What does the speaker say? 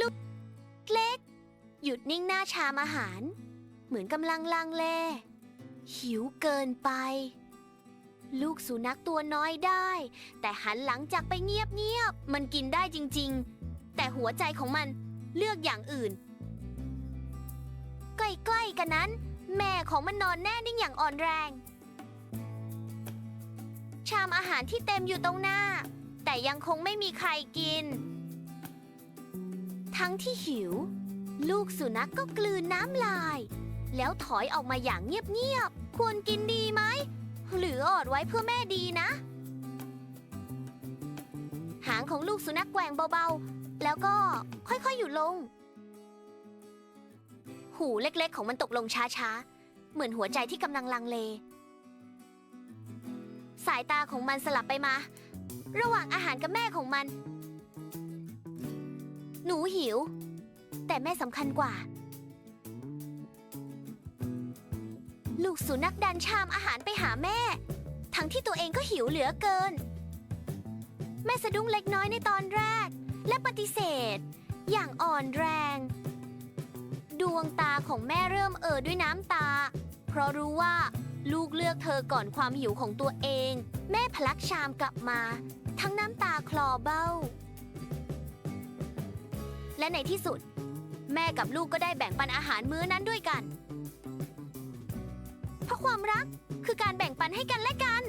ลูกเล็ก หยุดนิ่งหน้าชามอาหาร เหมือนกำลังลังเล หิวเกินไป ลูกสุนัขตัวน้อยได้ แต่หันหลังจากไปเงียบๆมันกินได้จริง ๆ แต่หัวใจของมันเลือกอย่างอื่น ใกล้ๆกันนั้น แม่ของมันนอนแน่นิ่งอย่างอ่อนแรง ชามอาหารที่เต็มอยู่ตรงหน้า แต่ยังคงไม่มีใครกิน ทั้งที่หิว ลูกสุนัขกก็กลืนน้ำลาย แล้วถอยออกมาอย่างเงียบๆ ควรกินดีไหม หรืออดไว้เพื่อแม่ดีนะ หางของลูกสุนัขแกว่งเบาๆ แล้วก็ค่อยๆ อยู่ลง หูเล็กๆ ของมันตกลงช้าๆ เหมือนหัวใจที่กำลังลังเล สายตาของมันสลับไปมา ระหว่างอาหารกับแม่ของมัน หนูหิว แต่แม่สำคัญกว่า ลูกสุนัขดันชามอาหารไปหาแม่ ทั้งที่ตัวเองก็หิวเหลือเกิน แม่สะดุ้งเล็กน้อยในตอนแรก และปฏิเสธ อย่างอ่อนแรง ดวงตาของแม่เริ่มเอ่อด้วยน้ำตา เพราะรู้ว่าลูกเลือกเธอก่อนความหิวของตัวเอง แม่พลักชามกลับมา ทั้งน้ำตาคลอเบ้า และในที่สุด แม่กับลูกก็ได้แบ่งปันอาหารมื้อนั้นด้วยกัน เพราะความรักคือการแบ่งปันให้กันและกัน